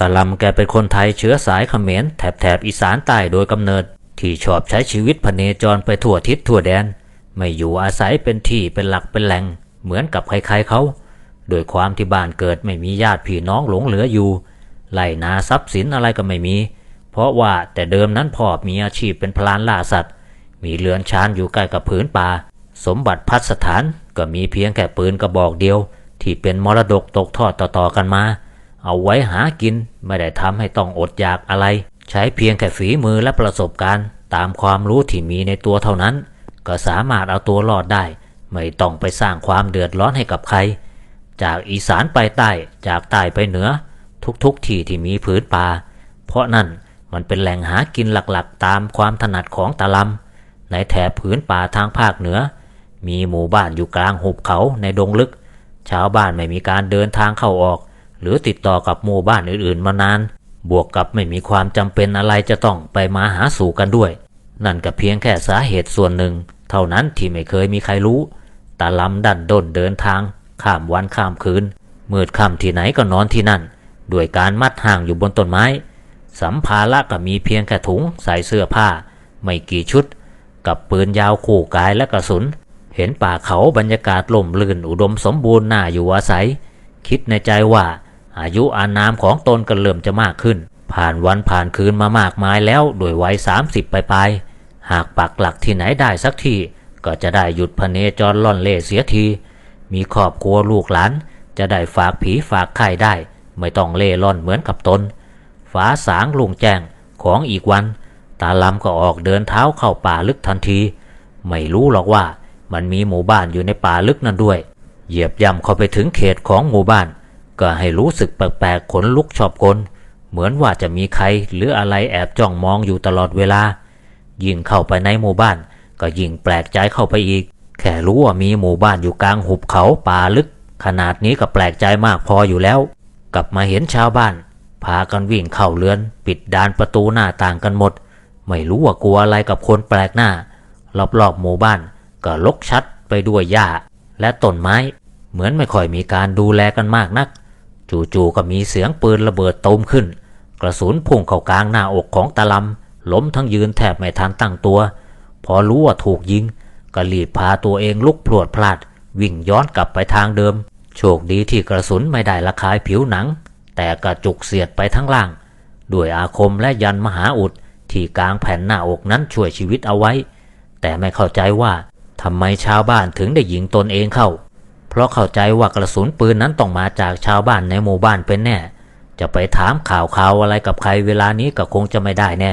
ตาลำแกเป็นคนไทยเชื้อสายเขมรแถบแถบอีสานใต้โดยกำเนิด ที่ชอบใช้ชีวิตพเนจรไปทั่วทิศทั่วแดน ไม่อยู่อาศัยเป็นที่เป็นหลักเป็นแหล่ง เหมือนกับใครๆเขาโดยความที่บ้านเกิดไม่มีญาติพี่น้องหลงเหลืออยู่ไล่นาทรัพย์สินอะไรก็ไม่มี เพราะว่าแต่เดิมนั้นพ่อมีอาชีพเป็นพลานล่าสัตว์ มีเรือนชานอยู่ใกล้กับผืนป่า สมบัติพัสถานก็มีเพียงแค่ปืนกระบอกเดียว ที่เป็นมรดกตกทอดต่อๆกันมา เอาไว้หากินไม่ได้ทำให้ต้องอดอยากอะไร ใช้เพียงแค่ฝีมือและประสบการณ์ตามความรู้ที่มีในตัวเท่านั้น ก็สามารถเอาตัวรอดได้ ไม่ต้องไปสร้างความเดือดร้อนให้กับใคร จากอีสานไปใต้จากใต้ไปเหนือ ทุกๆที่ที่มีผืนป่าเพราะนั่นมันเป็นแหล่งหากินหลักๆ ตามความถนัดของตะลำในแถบผืนป่าทางภาคเหนือ มีหมู่บ้านอยู่กลางหุบเขาในดงลึก ชาวบ้านไม่มีการเดินทางเข้าออก หรือติดต่อกับหมู่บ้านอื่นๆมานาน บวกกับไม่มีความจำเป็นอะไรจะต้องไปมาหาสู่กันด้วย นั่นก็เพียงแค่สาเหตุส่วนหนึ่ง เท่านั้นที่ไม่เคยมีใครรู้ตาลำดันด้นเดินทาง ข้ามวันข้ามคืนมืดค่ำที่ไหนก็นอนที่นั่น ด้วยการมัดห่างอยู่บนต้นไม้ สัมภาระก็มีเพียงแค่ถุงใส่เสื้อผ้า ไม่กี่ชุด กับปืนยาวคู่กายและกระสุน เห็นป่าเขาบรรยากาศล่มลื่นอุดมสมบูรณ์น่าอยู่อาศัย คิดในใจว่า อายุอานามของตนก็เริ่มจะมากขึ้น ผ่านวันผ่านคืนมามากมายแล้วโดยวัย 30ปลายๆหากปักหลักที่ไหนได้สักทีก็จะได้หยุดพเนจรล่อนเล่เสียที มีครอบครัวลูกหลาน จะได้ฝากผีฝากไข่ได้ ไม่ต้องเล่ร่อนเหมือนกับตนฟ้าสางลุงแจ้งของอีกวัน ตาลำก็ออกเดินเท้าเข้าป่าลึกทันที ไม่รู้หรอกว่ามันมีหมู่บ้านอยู่ในป่าลึกนั่นด้วย เหยียบย่ำเข้าไปถึงเขตของหมู่บ้าน ก็ให้รู้สึกแปลกๆขนลุกชอบกลเหมือนว่าจะมีใครหรืออะไรแอบจ้องมองอยู่ตลอดเวลา ยิ่งเข้าไปในหมู่บ้าน ก็ยิ่งแปลกใจเข้าไปอีก แค่รู้ว่ามีหมู่บ้านอยู่กลางหุบเขาป่าลึก ขนาดนี้ก็แปลกใจมากพออยู่แล้ว กลับมาเห็นชาวบ้าน พากันวิ่งเข้าเรือน ปิดดานประตูหน้าต่างกันหมด ไม่รู้ว่ากลัวอะไรกับคนแปลกหน้ารอบๆหมู่บ้าน ก็ลกชัดไปด้วยหญ้าและต้นไม้ เหมือนไม่ค่อยมีการดูแลกันมากนัก จู่ๆก็มีเสียงปืนระเบิดตูมขึ้น กระสุนพุ่งเข้ากลางหน้าอกของตาลำล้มทั้งยืนแทบไม่ทันตั้งตัว พอรู้ว่าถูกยิงก็รีบพาตัวเองลุกพรวดพลาด วิ่งย้อนกลับไปทางเดิม โชคดีที่กระสุนไม่ได้ระคายผิวหนัง แต่กระจุกเสียดไปทั้งล่าง ด้วยอาคมและยันมหาอุดที่กลางแผ่นหน้าอกนั้นช่วยชีวิตเอาไว้ แต่ไม่เข้าใจว่าทำไมชาวบ้านถึงได้ยิงตนเองเข้า ราะเข้าใจว่ากระสุนปืนนั้นต้องมาจากชาวบ้านในหมู่บ้านเป็นแน่ จะไปถามข่าวข่าวอะไรกับใครเวลานี้ก็คงจะไม่ได้แน่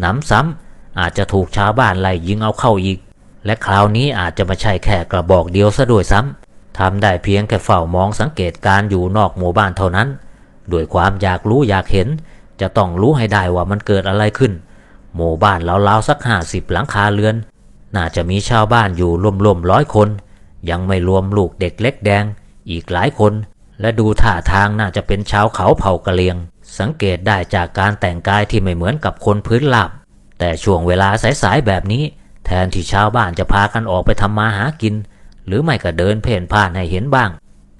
หนำซ้ำอาจจะถูกชาวบ้านไล่ยิงเอาเข้าอีก และคราวนี้อาจจะไม่ใช่แค่กระบอกเดียวซะด้วยซ้ำทำได้เพียงแค่เฝ้ามองสังเกตการอยู่นอกหมู่บ้านเท่านั้น ด้วยความอยากรู้อยากเห็น จะต้องรู้ให้ได้ว่ามันเกิดอะไรขึ้น หมู่บ้านเราวๆสักห้าสิบหลังคาเรือน น่าจะมีชาวบ้านอยู่รวมๆร้อยคน ยังไม่รวมลูกเด็กเล็กแดง อีกหลายคน และดูท่าทางน่าจะเป็นชาวเขาเผ่ากะเหรียง สังเกตได้จากการแต่งกายที่ไม่เหมือนกับคนพื้นราบ แต่ช่วงเวลาสายๆแบบนี้ แทนที่ชาวบ้านจะพากันออกไปทำมาหากิน หรือไม่ก็เดินเพ่นพ่านให้เห็นบ้าง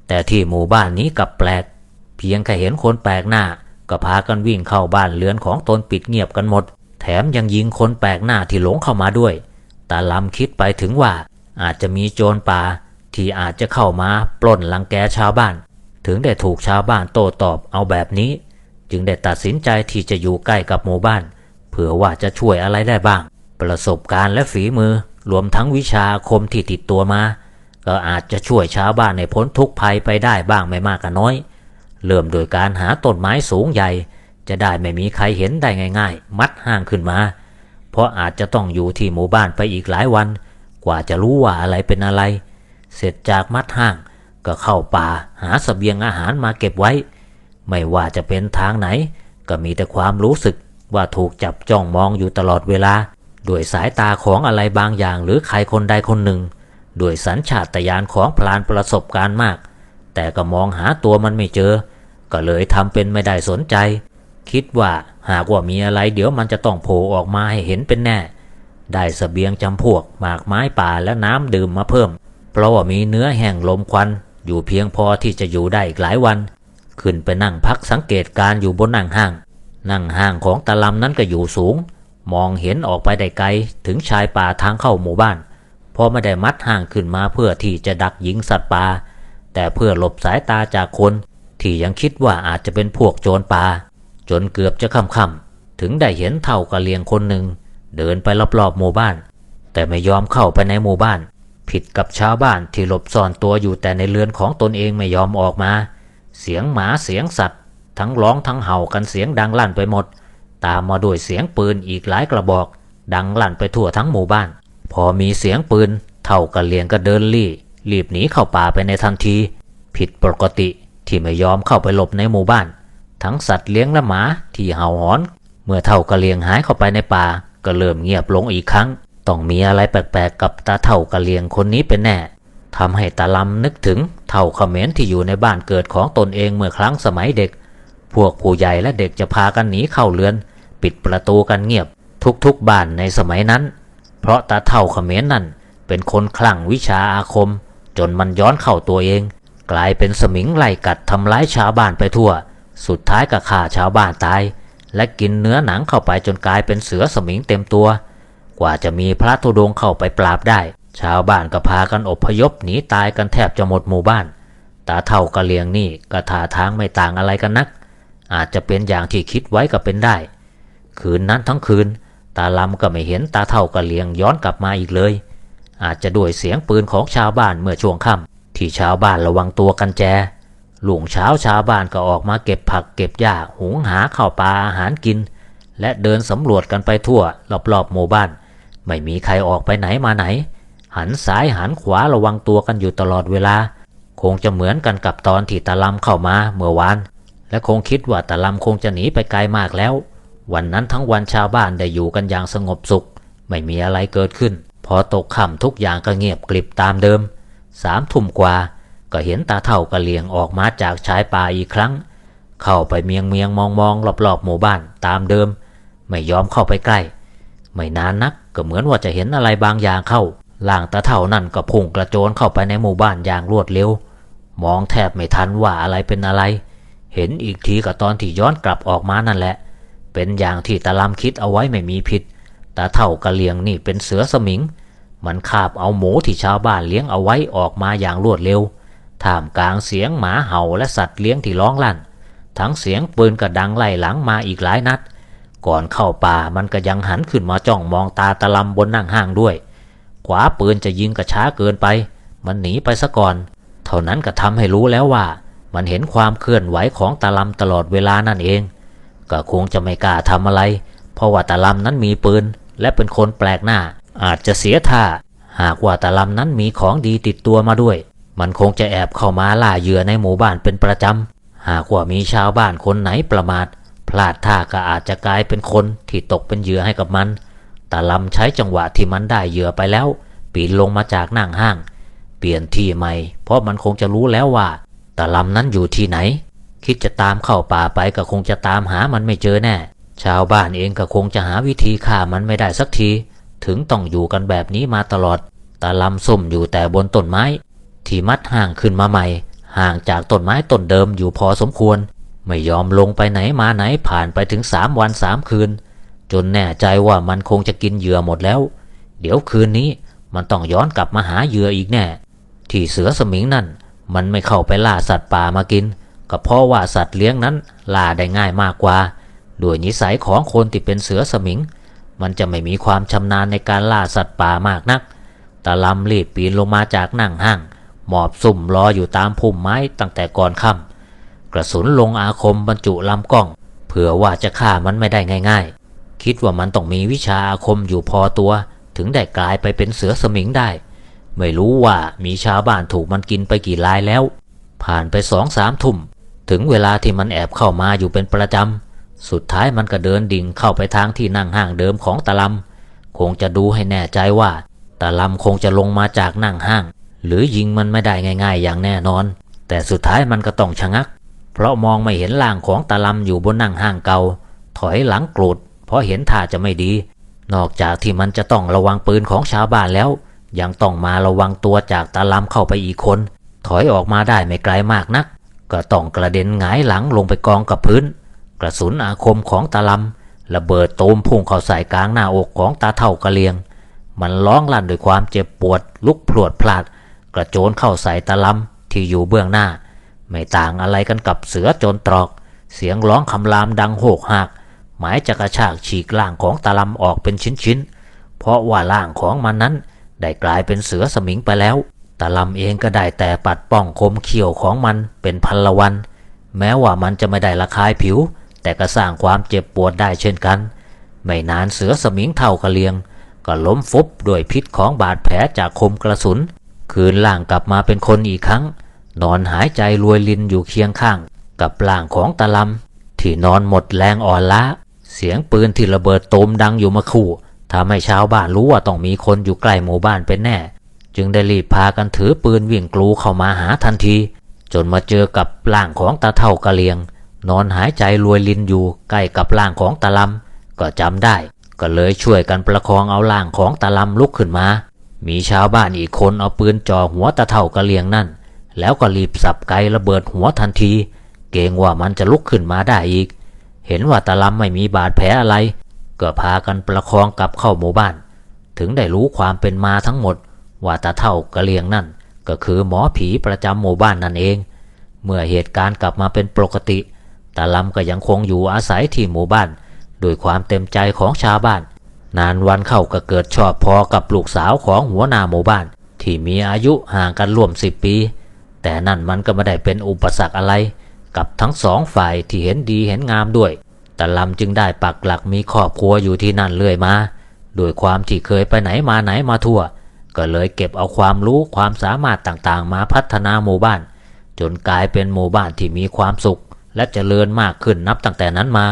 แต่ที่หมู่บ้านนี้กลับแปลก เพียงแค่เห็นคนแปลกหน้า ก็พากันวิ่งเข้าบ้านเรือนของตนปิดเงียบกันหมด แถมยังยิงคนแปลกหน้าที่หลงเข้ามาด้วยตาลำคิดไปถึงว่า อาจจะมีโจรป่าที่อาจจะเข้ามาปล้นลังแกชาวบ้าน ถึงได้ถูกชาวบ้านโต้ตอบเอาแบบนี้ จึงได้ตัดสินใจที่จะอยู่ใกล้กับหมู่บ้าน เผื่อว่าจะช่วยอะไรได้บ้าง ประสบการณ์และฝีมือรวมทั้งวิชาคมที่ติดตัวมา ก็อาจจะช่วยชาวบ้านในพ้นทุกภัยไปได้บ้างไม่มากก็น้อย เริ่มโดยการหาต้นไม้สูงใหญ่ จะได้ไม่มีใครเห็นได้ง่าย ๆ มัดห่างขึ้นมา เพราะอาจจะต้องอยู่ที่หมู่บ้านไปอีกหลายวัน กว่าจะรู้ว่าอะไรเป็นอะไร เสร็จจากมัดห่างก็เข้าป่าหาสเสบียงอาหารมาเก็บไว้ ไม่ว่าจะเป็นทางไหน ก็มีแต่ความรู้สึกว่าถูกจับจ้องมองอยู่ตลอดเวลา ด้วยสายตาของอะไรบางอย่างหรือใครคนใดคนหนึ่ง ด้วยสัญชาตญาณของพลานประสบการณ์มาก แต่ก็มองหาตัวมันไม่เจอ ก็เลยทำเป็นไม่ได้สนใจ คิดว่าหากว่ามีอะไรเดี๋ยวมันจะต้องโผล่ออกมาให้เห็นเป็นแน่ ได้สเสบียงจำพวกหมากไม้ป่าและน้ำดื่มมาเพิ่ม เพราะว่ามีเนื้อแห้งลมควัน อยู่เพียงพอที่จะอยู่ได้อีกหลายวัน ขึ้นไปนั่งพักสังเกตการอยู่บนนั่งห้าง นั่งห้างของตาลำนั้นก็อยู่สูง มองเห็นออกไปได้ไกลถึงชายป่าทางเข้าหมู่บ้านพราะไม่ได้มัดห้างขึ้นมาเพื่อที่จะดักยิงสัตว์ป่า แต่เพื่อหลบสายตาจากคนที่ยังคิดว่าอาจจะเป็นพวกโจรป่า จนเกือบจะค่ำๆถึงได้เห็นเท่ากะเลียงคนหนึ่ง เดินไปรอบๆหมู่บ้าน แต่ไม่ยอมเข้าไปในหมู่บ้าน ผิดกับชาวบ้านที่หลบซ่อนตัวอยู่แต่ในเรือนของตนเองไม่ยอมออกมา เสียงหมาเสียงสัตว์ ทั้งร้องทั้งเห่ากันเสียงดังลั่นไปหมด ตามมาด้วยเสียงปืนอีกหลายกระบอก ดังลั่นไปทั่วทั้งหมู่บ้าน พอมีเสียงปืน เท่ากะเลียงก็เดินลี่รีบหนีเข้าป่าไปในทันที ผิดปกติที่ไม่ยอมเข้าไปหลบในหมู่บ้าน ทั้งสัตว์เลี้ยงและหมาที่เห่าหอน เมื่อเท่ากะเลียงหายเข้าไปในป่า ก็เริ่มเงียบลงอีกครั้ง ต้องมีอะไรแปลกๆกับตาเท่ากะเลียงคนนี้เป็นแน่ทำให้ตาลำนึกถึงเท่าเขมรที่อยู่ในบ้านเกิดของตนเองเมื่อครั้งสมัยเด็ก พวกผู้ใหญ่และเด็กจะพากันหนีเข้าเรือน ปิดประตูกันเงียบทุกๆบ้านในสมัยนั้น เพราะตาเท่าเขมรนั่นเป็นคนคลั่งวิชาอาคม จนมันย้อนเข้าตัวเอง กลายเป็นสมิงไล่กัดทำร้ายชาวบ้านไปทั่ว สุดท้ายก็ฆ่าชาวบ้านตาย และกินเนื้อหนังเข้าไปจนกลายเป็นเสือสมิงเต็มตัว กว่าจะมีพระธุดงเข้าไปปราบได้ ชาวบ้านก็พากันอพยพหนีตายกันแทบจะหมดหมู่บ้าน ตาเท่ากะเลียงนี่ก็ท่าทางไม่ต่างอะไรกันนัก อาจจะเป็นอย่างที่คิดไว้ก็เป็นได้ คืนนั้นทั้งคืน ตาลำก็ไม่เห็นตาเท่ากะเลียงย้อนกลับมาอีกเลย อาจจะด้วยเสียงปืนของชาวบ้านเมื่อช่วงค่ำที่ชาวบ้านระวังตัวกันแจ ลุงเช้าชาวบ้านก็ออกมาเก็บผักเก็บหญ้าหุงหาข้าวปลาอาหารกิน และเดินสำรวจกันไปทั่วรอบๆหมู่บ้าน ไม่มีใครออกไปไหนมาไหน หันซ้ายหันขวาระวังตัวกันอยู่ตลอดเวลา คงจะเหมือนกันกับตอนที่ตาลำเข้ามาเมื่อวาน และคงคิดว่าตาลำคงจะหนีไปไกลมากแล้ว วันนั้นทั้งวันชาวบ้านได้อยู่กันอย่างสงบสุข ไม่มีอะไรเกิดขึ้น พอตกค่ำทุกอย่างก็เงียบกริบตามเดิมสามทุ่มกว่า ก็เห็นตาเท่ากระเลียงออกมาจากชายป่าอีกครั้ง เข้าไปเมียงเมียงมองมองรอบๆหมู่บ้านตามเดิม ไม่ยอมเข้าไปใกล้ ไม่นานนักก็เหมือนว่าจะเห็นอะไรบางอย่างเข้าล่างตาเท่านั่นก็พุ่งกระโจนเข้าไปในหมู่บ้านอย่างรวดเร็ว มองแทบไม่ทันว่าอะไรเป็นอะไร เห็นอีกทีก็ตอนที่ย้อนกลับออกมานั่นแหละ เป็นอย่างที่ตาลำคิดเอาไว้ไม่มีผิดตาเท่ากระเลียงนี่เป็นเสือสมิง มันคาบเอาหมูที่ชาวบ้านเลี้ยงเอาไว้ออกมาอย่างรวดเร็ว ท่ามกลางเสียงหมาเห่าและสัตว์เลี้ยงที่ร้องลั่น ทั้งเสียงปืนกระดังไล่หลังมาอีกหลายนัด ก่อนเข้าป่ามันก็ยังหันขึ้นมาจ้องมองตาตะลำบนนั่งห้างด้วย ขวาปืนจะยิงกระช้าเกินไป มันหนีไปซะก่อน เท่านั้นก็ทำให้รู้แล้วว่า มันเห็นความเคลื่อนไหวของตาลำตลอดเวลานั่นเอง ก็คงจะไม่กล้าทำอะไร เพราะว่าตาลำนั้นมีปืน และเป็นคนแปลกหน้า อาจจะเสียท่า หากว่าตาลำนั้นมีของดีติดตัวมาด้วย มันคงจะแอบเข้ามาล่าเหยื่อในหมู่บ้านเป็นประจำ หากว่ามีชาวบ้านคนไหนประมาท พลาดท่าก็อาจจะกลายเป็นคนที่ตกเป็นเหยื่อให้กับมัน ตาลำใช้จังหวะที่มันได้เหยื่อไปแล้ว ปีนลงมาจากนั่งห้าง เปลี่ยนที่ใหม่ เพราะมันคงจะรู้แล้วว่าตาลำนั้นอยู่ที่ไหน คิดจะตามเข้าป่าไปก็คงจะตามหามันไม่เจอแน่ ชาวบ้านเองก็คงจะหาวิธีฆ่ามันไม่ได้สักที ถึงต้องอยู่กันแบบนี้มาตลอดตาลำซุ่มอยู่แต่บนต้นไม้ ที่มัดห่างขึ้นมาใหม่ ห่างจากต้นไม้ต้นเดิมอยู่พอสมควร ไม่ยอมลงไปไหนมาไหนผ่านไปถึงสามวันสามคืน จนแน่ใจว่ามันคงจะกินเหยื่อหมดแล้ว เดี๋ยวคืนนี้มันต้องย้อนกลับมาหาเหยื่ออีกแน่ ที่เสือสมิงนั่น มันไม่เข้าไปล่าสัตว์ป่ามากิน ก็เพราะว่าสัตว์เลี้ยงนั้นล่าได้ง่ายมากกว่าด้วยนิสัยของคนที่เป็นเสือสมิง มันจะไม่มีความชำนาญในการล่าสัตว์ป่ามากนักตาลำรีบปีนลงมาจากนั่งห้าง หมอบสุ่มรออยู่ตามพุ่มไม้ตั้งแต่ก่อนค่ำกระสุนลงอาคมบรรจุลำกล้อง เผื่อว่าจะฆ่ามันไม่ได้ง่าย ๆ คิดว่ามันต้องมีวิชาอาคมอยู่พอตัว ถึงได้กลายไปเป็นเสือสมิงได้ ไม่รู้ว่ามีชาวบ้านถูกมันกินไปกี่รายแล้ว ผ่านไปสองสามทุ่ม ถึงเวลาที่มันแอบเข้ามาอยู่เป็นประจำ สุดท้ายมันก็เดินดิ่งเข้าไปทางที่นั่งห้างเดิมของตะลำคงจะดูให้แน่ใจว่าตะลำคงจะลงมาจากนั่งห้าง หรือยิงมันไม่ได้ง่าย ๆ อย่างแน่นอน แต่สุดท้ายมันก็ต้องชะงัก เพราะมองไม่เห็นร่างของตะลำอยู่บนนั่งห้างเก่าถอยหลังกรูดเพราะเห็นท่าจะไม่ดี นอกจากที่มันจะต้องระวังปืนของชาวบ้านแล้ว ยังต้องมาระวังตัวจากตะลำเข้าไปอีกคน ถอยออกมาได้ไม่ไกลมากนัก ก็ต้องกระเด็นหงายหลังลงไปกองกับพื้น กระสุนอาคมของตาลำระเบิดตูมพุ่งเข้าใส่กลางหน้าอกของตาเท่ากระเลียง มันร้องลั่นด้วยความเจ็บปวดลุกพรวดพลาด กระโจนเข้าใส่ตาลำที่อยู่เบื้องหน้า ไม่ต่างอะไรกันกับเสือโจนตรอก เสียงร้องคำรามดังโหกหัก หมายจะกระชากฉีกล่างของตาลำออกเป็นชิ้นๆ เพราะว่าล่างของมันนั้นได้กลายเป็นเสือสมิงไปแล้วตาลำเองก็ได้แต่ปัดป้องคมเขี้ยวของมันเป็นพันละวัน แม้ว่ามันจะไม่ได้ระคายผิว แต่ก็สร้างความเจ็บปวดได้เช่นกัน ไม่นานเสือสมิงเท่ากระเลียง ก็ล้มฟุบด้วยพิษของบาดแผลจากคมกระสุน คืนล่างกลับมาเป็นคนอีกครั้ง นอนหายใจรวยลินอยู่เคียงข้าง กับร่างของตาลำที่นอนหมดแรงอ่อนล้า เสียงปืนที่ระเบิดตูมดังอยู่มาคู่ทำให้ชาวบ้านรู้ว่าต้องมีคนอยู่ใกล้หมู่บ้านเป็นแน่ จึงได้รีบพากันถือปืนวิ่งกลูเข้ามาหาทันที จนมาเจอกับร่างของตาเท่ากะเลียง นอนหายใจรวยลินอยู่ใกล้กับร่างของตาลำก็จำได้ ก็เลยช่วยกันประคองเอาร่างของตาลำลุกขึ้นมา มีชาวบ้านอีกคนเอาปืนจ่อหัวตาเท่ากะเลียงนั่น แล้วก็รีบสับไกระเบิดหัวทันที เกรงว่ามันจะลุกขึ้นมาได้อีก เห็นว่าตาลำไม่มีบาดแผลอะไร ก็พากันประคองกลับเข้าหมู่บ้าน ถึงได้รู้ความเป็นมาทั้งหมด ว่าตาเท่ากะเลียงนั่น ก็คือหมอผีประจำหมู่บ้านนั่นเอง เมื่อเหตุการณ์กลับมาเป็นปกติตาลำก็ยังคงอยู่อาศัยที่หมู่บ้าน โดยความเต็มใจของชาวบ้าน นานวันเข้าก็เกิดชอบพอกับลูกสาวของหัวหน้าหมู่บ้าน ที่มีอายุห่างกันร่วมสิบปี แต่นั่นมันก็ไม่ได้เป็นอุปสรรคอะไร กับทั้งสองฝ่ายที่เห็นดีเห็นงามด้วยตาลำจึงได้ปักหลักมีครอบครัวอยู่ที่นั่นเรื่อยมาโดยความที่เคยไปไหนมาไหนมาทั่ว ก็เลยเก็บเอาความรู้ความสามารถต่างๆ มาพัฒนาหมู่บ้าน จนกลายเป็นหมู่บ้านที่มีความสุข และเจริญมากขึ้นนับตั้งแต่นั้นมา